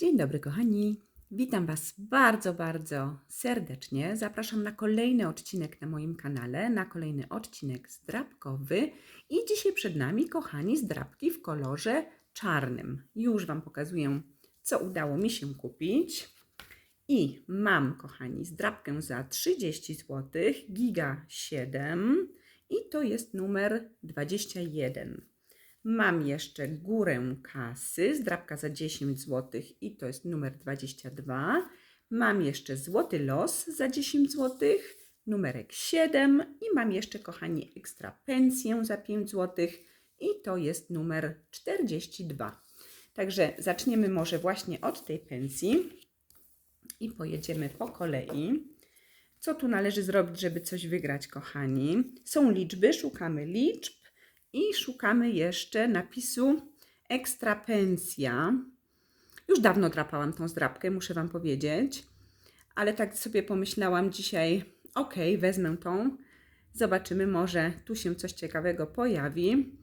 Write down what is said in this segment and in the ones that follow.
Dzień dobry, kochani. Witam Was bardzo, bardzo serdecznie. Zapraszam na kolejny odcinek na moim kanale, na kolejny odcinek zdrabkowy. I dzisiaj przed nami, kochani, zdrabki w kolorze czarnym. Już Wam pokazuję, co udało mi się kupić. I mam, kochani, zdrabkę za 30 zł, giga 7 i to jest numer 21. Mam jeszcze górę kasy, zdrabka za 10 zł i to jest numer 22. Mam jeszcze złoty los za 10 zł, numerek 7 i mam jeszcze, kochani, ekstra pensję za 5 zł i to jest numer 42. Także zaczniemy może właśnie od tej pensji i pojedziemy po kolei. Co tu należy zrobić, żeby coś wygrać, kochani? Są liczby, szukamy liczb i szukamy jeszcze napisu ekstra pensja. Już dawno drapałam tą zdrabkę, muszę Wam powiedzieć, ale tak sobie pomyślałam dzisiaj, ok, wezmę tą, zobaczymy, może tu się coś ciekawego pojawi.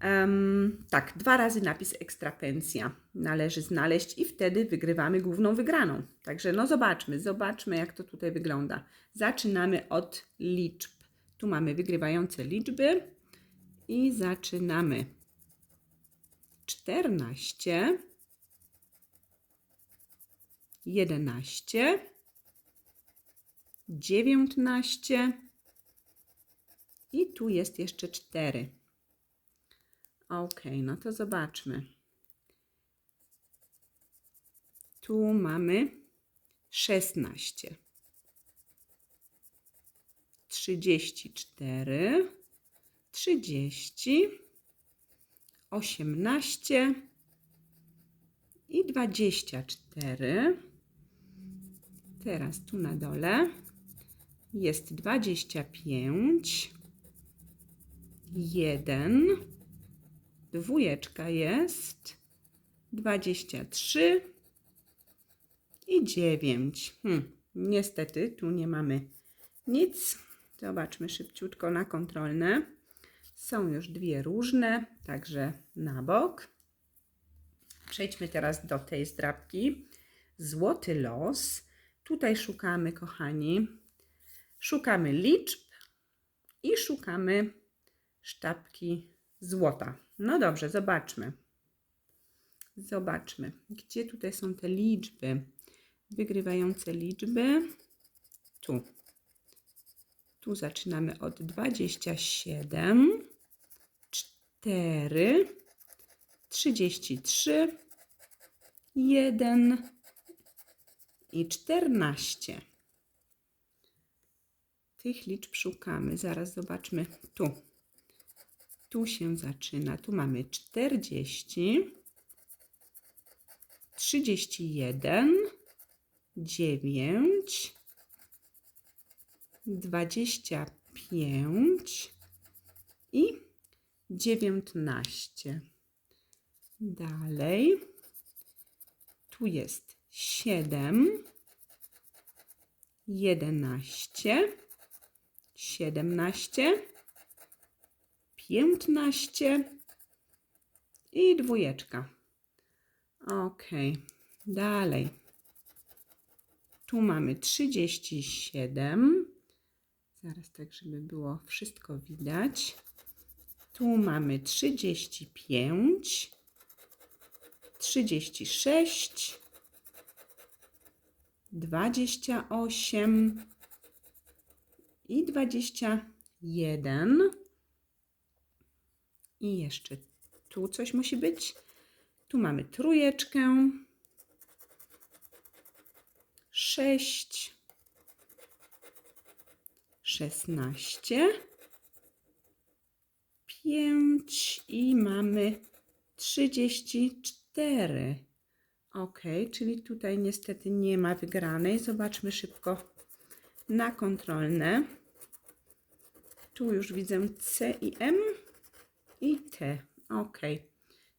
Em, tak, dwa razy napis ekstra pensja należy znaleźć i wtedy wygrywamy główną wygraną. Także no zobaczmy, zobaczmy jak to tutaj wygląda. Zaczynamy od liczb. Tu mamy wygrywające liczby i zaczynamy. 14, 11, 19 i tu jest jeszcze 4. Ok, no to zobaczmy. Tu mamy 16, 34, 30, 18 i 24. Teraz tu na dole jest 25, 1, dwójeczka jest, 23 i 9. Hmm, niestety tu nie mamy nic. Zobaczmy szybciutko na kontrolne. Są już dwie różne, także na bok. Przejdźmy teraz do tej zdrabki. Złoty los. Tutaj szukamy, kochani, szukamy liczb i szukamy sztabki złota. No dobrze, zobaczmy. Zobaczmy, gdzie tutaj są te liczby. Wygrywające liczby. Tu. Tu zaczynamy od 27, 4, 33, 1 i 14. Tych liczb szukamy. Zaraz zobaczmy tu. Tu się zaczyna. Tu mamy 40, 31, 9, dwadzieścia pięć i dziewiętnaście. Dalej, tu jest siedem, jedenaście, siedemnaście, piętnaście i dwójeczka. Ok, dalej. Tu mamy trzydzieści siedem. Zaraz tak, żeby było wszystko widać. Tu mamy 35, 36, 28 i 21. I jeszcze tu coś musi być. Tu mamy trójeczkę. 6, szesnaście, pięć i mamy trzydzieści cztery. Ok, czyli tutaj niestety nie ma wygranej. Zobaczmy szybko na kontrolne. Tu już widzę C i M i T. Ok,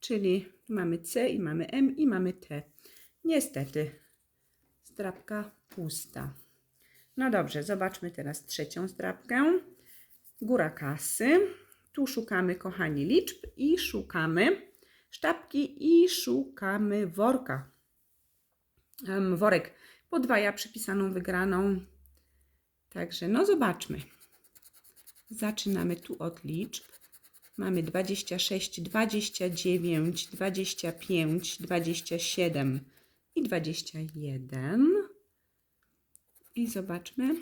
czyli mamy C i mamy M i mamy T. Niestety, strapka pusta. No dobrze, zobaczmy teraz trzecią zdrabkę. Góra kasy. Tu szukamy, kochani, liczb i szukamy sztabki i szukamy worka. worek podwaja przypisaną wygraną. Także no zobaczmy. Zaczynamy tu od liczb. Mamy 26, 29, 25, 27 i 21. I zobaczmy.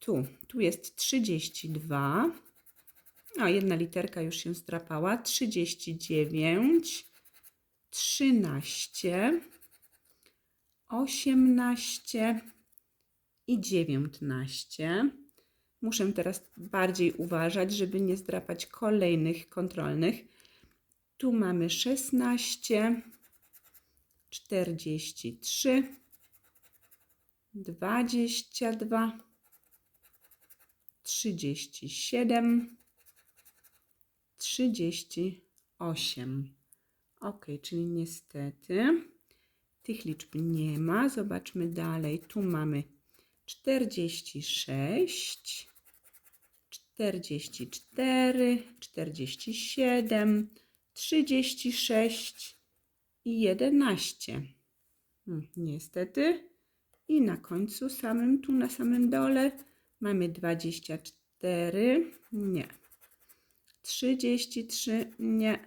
Tu, tu jest 32. A, jedna literka już się zdrapała. 39, 13, 18 i 19. Muszę teraz bardziej uważać, żeby nie zdrapać kolejnych kontrolnych. Tu mamy 16, 43, 22, 37, 38. Ok, czyli niestety tych liczb nie ma. Zobaczmy dalej. Tu mamy 46, 44, 47, 36 i 11. Hmm, Niestety. I na końcu samym, tu na samym dole mamy 24, nie. 33, nie.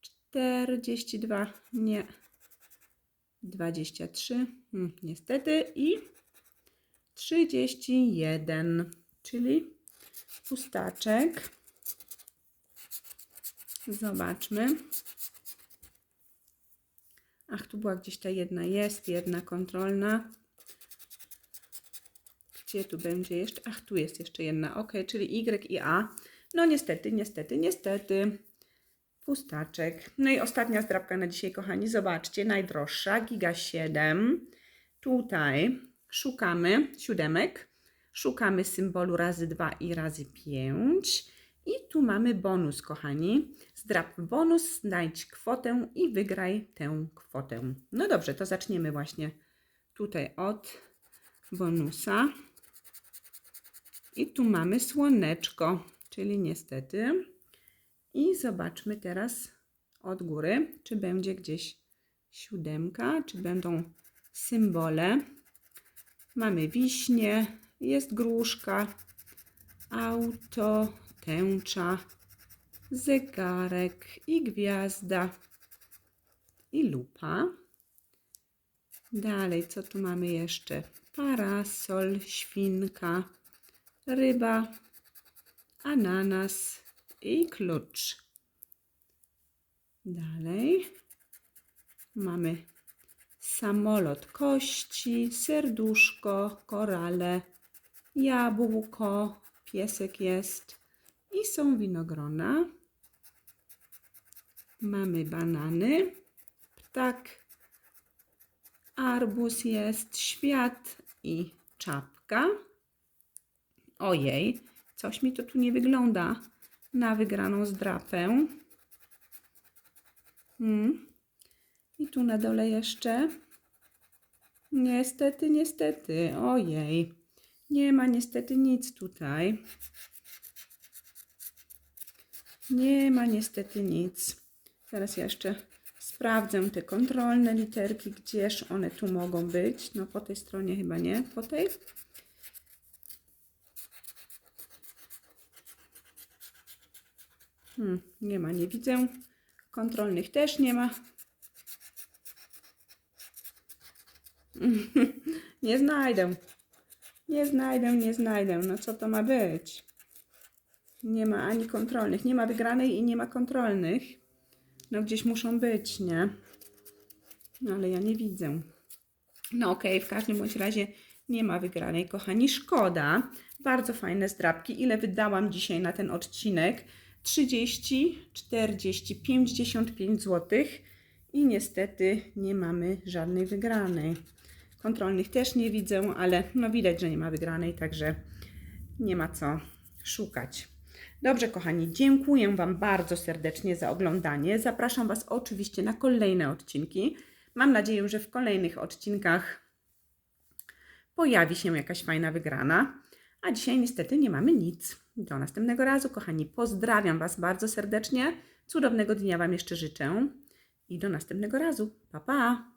42, nie. 23, hmm, niestety. I 31, czyli pustaczek. Zobaczmy. Ach, tu była gdzieś ta jedna jest, jedna kontrolna. Gdzie tu będzie jeszcze? Ach, tu jest jeszcze jedna. Ok, czyli Y i A. No niestety, niestety, niestety. Pustaczek. No i ostatnia zdrabka na dzisiaj, kochani. Zobaczcie, najdroższa, Giga 7. Tutaj szukamy siódemek. Szukamy symbolu razy 2 i razy 5. I tu mamy bonus, kochani. Zdrap bonus, znajdź kwotę i wygraj tę kwotę. No dobrze, to zaczniemy właśnie tutaj od bonusa. I tu mamy słoneczko, czyli niestety. I zobaczmy teraz od góry, czy będzie gdzieś siódemka, czy będą symbole. Mamy wiśnie, jest gruszka, auto, tęcza, zegarek i gwiazda i lupa. Dalej, co tu mamy jeszcze? Parasol, świnka, ryba, ananas i klucz. Dalej mamy samolot kości, serduszko, korale, jabłko, piesek jest i są winogrona. Mamy banany, ptak, arbuz jest, świat i czapka. Ojej, coś mi to tu nie wygląda na wygraną zdrapę. Hmm. I tu na dole jeszcze. Niestety, niestety. Ojej. Nie ma niestety nic tutaj. Nie ma niestety nic. Teraz ja jeszcze sprawdzę te kontrolne literki, gdzież one tu mogą być. No po tej stronie chyba nie. Po tej? Hmm, nie ma, nie widzę. Kontrolnych też nie ma. nie znajdę. Nie znajdę, nie znajdę. No co to ma być? Nie ma ani kontrolnych. Nie ma wygranej i nie ma kontrolnych. No gdzieś muszą być, nie? No ale ja nie widzę. No okej, okay, w każdym bądź razie nie ma wygranej, kochani. Szkoda. Bardzo fajne zdrabki. Ile wydałam dzisiaj na ten odcinek? 30, 40, 55 zł. I niestety nie mamy żadnej wygranej. Kontrolnych też nie widzę, ale no widać, że nie ma wygranej, także nie ma co szukać. Dobrze, kochani, dziękuję Wam bardzo serdecznie za oglądanie. Zapraszam Was oczywiście na kolejne odcinki. Mam nadzieję, że w kolejnych odcinkach pojawi się jakaś fajna wygrana. A dzisiaj niestety nie mamy nic. Do następnego razu, kochani. Pozdrawiam Was bardzo serdecznie. Cudownego dnia Wam jeszcze życzę. I do następnego razu. Pa, pa!